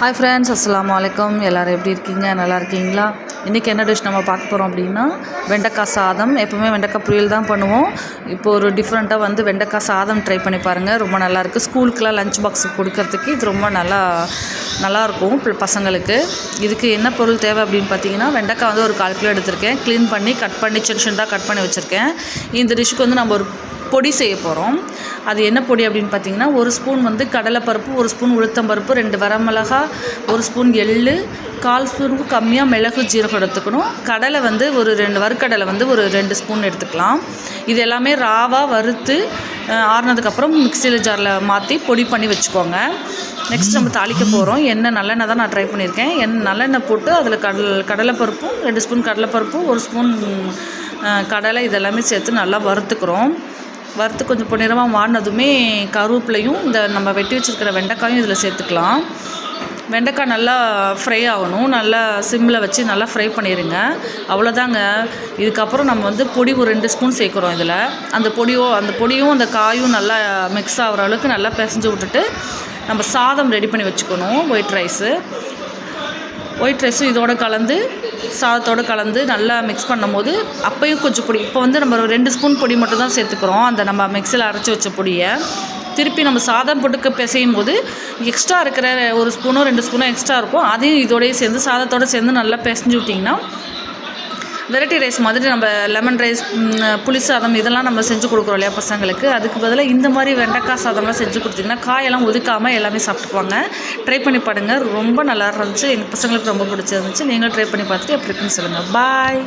Hi friends அஸ்லாம் வலைக்கம் எல்லோரும் எப்படி இருக்கீங்க? நல்லா இருக்கீங்களா? இன்றைக்கி என்ன டிஷ் நம்ம பார்க்க போகிறோம் அப்படின்னா வெண்டைக்காய் சாதம். எப்போவுமே வெண்டைக்காய் புரியல் தான் பண்ணுவோம். இப்போ ஒரு டிஃப்ரெண்ட்டாக வந்து வெண்டைக்காய் சாதம் ட்ரை பண்ணி பாருங்கள் ரொம்ப நல்லாயிருக்கு ஸ்கூலுக்குலாம் லஞ்ச் பாக்ஸ் கொடுக்கறதுக்கு இது ரொம்ப நல்லா நல்லாயிருக்கும் பசங்களுக்கு. இதுக்கு என்ன பொருள் தேவை அப்படின்னு பார்த்தீங்கன்னா வெண்டைக்காய் வந்து ஒரு கால் கிலோ எடுத்திருக்கேன். க்ளீன் பண்ணி கட் பண்ணி சின்ன சின்னதாக கட் பண்ணி வச்சுருக்கேன். இந்த டிஷ்ஷுக்கு வந்து நம்ம ஒரு பொடி செய்ய போகிறோம் அது என்ன பொடி அப்படின்னு பார்த்தீங்கன்னா ஒரு ஸ்பூன் வந்து கடலைப்பருப்பு ஒரு ஸ்பூன் உளுத்தம்பருப்பு ரெண்டு வரமிளகா ஒரு ஸ்பூன் எள்ளு கால் ஸ்பூனுக்கு கம்மியாக மிளகு ஜீரகம் எடுத்துக்கணும். கடலை வந்து ஒரு ரெண்டு வறுக்கடலை வந்து ஒரு ரெண்டு ஸ்பூன் எடுத்துக்கலாம். இது எல்லாமே ராவாக வறுத்து ஆறுனதுக்கப்புறம் மிக்சியில் ஜாரில் மாற்றி பொடி பண்ணி வச்சுக்கோங்க. நெக்ஸ்ட் நம்ம தாளிக்க போகிறோம் எண்ணெய் நல்லெண்ணெய் தான் நான் ட்ரை பண்ணியிருக்கேன். எண்ணெய் நல்லெண்ணெய் போட்டு அதில் கடல் கடலைப்பருப்பும் ரெண்டு ஸ்பூன் கடலைப்பருப்பும் ஒரு ஸ்பூன் கடலை இதெல்லாமே சேர்த்து நல்லா வறுத்துக்கிறோம். வறுத்து கொஞ்சம் பொன்னிறமாக வாடினதுமே கருவேப்பிலையும் இந்த நம்ம வெட்டி வச்சுருக்கிற வெண்டைக்காயும் இதில் சேர்த்துக்கலாம். வெண்டைக்காய் நல்லா ஃப்ரை ஆகணும். நல்லா சிம்மில் வச்சு நல்லா ஃப்ரை பண்ணிடுங்க அவ்வளோதாங்க இதுக்கப்புறம் நம்ம வந்து பொடி ஒரு ரெண்டு ஸ்பூன் சேர்க்குறோம் இதில். அந்த பொடியோ அந்த பொடியும் அந்த காயும் நல்லா மிக்ஸ் ஆகிற அளவுக்கு நல்லா பிசைஞ்சு விட்டுட்டு நம்ம சாதம் ரெடி பண்ணி வச்சுக்கணும் ஒயிட் ரைஸு ஒயிட் ரைஸும் இதோட கலந்து சாதத்தோடு கலந்து நல்லா மிக்ஸ் பண்ணும்போது அப்பையும் கொஞ்சம் பொடி. இப்போ வந்து நம்ம ஒரு ரெண்டு ஸ்பூன் பொடி மட்டும் தான் சேர்த்துக்கிறோம். அந்த நம்ம மிக்சியில் அரைச்சி வச்ச பொடியை. திருப்பி நம்ம சாதம் போட்டுக்க பிசையும் போது எக்ஸ்ட்ரா இருக்கிற ஒரு ஸ்பூனோ ரெண்டு ஸ்பூனோ எக்ஸ்ட்ரா இருக்கும். அதையும் இதோடய சேர்ந்து சாதத்தோடு சேர்ந்து நல்லா பிசைஞ்சு விட்டிங்கன்னா வெரைட்டி ரைஸ் மாதிரி நம்ம லெமன் ரைஸ் புளி சாதம் இதெல்லாம் நம்ம செஞ்சு கொடுக்குறோம் இல்லையா பசங்களுக்கு? அதுக்கு பதிலாக இந்த மாதிரி வெண்டைக்காய் சாதம்லாம் செஞ்சு கொடுத்தீங்கன்னா காயெல்லாம் ஒதுக்காமல் எல்லாமே சாப்பிட்டுக்குவாங்க. ட்ரை பண்ணி பாருங்கள் ரொம்ப நல்லா இருந்துச்சு. எங்கள் பசங்களுக்கு ரொம்ப பிடிச்சிருந்துச்சு. நீங்களும் ட்ரை பண்ணி பார்த்துட்டு எப்படி இருக்குன்னு சொல்லுங்கள் பாய்